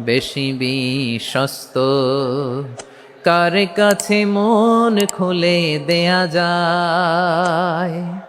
বেশি বিশ্বস্ত। কার কাছে মন খুলে দেয়া যায়?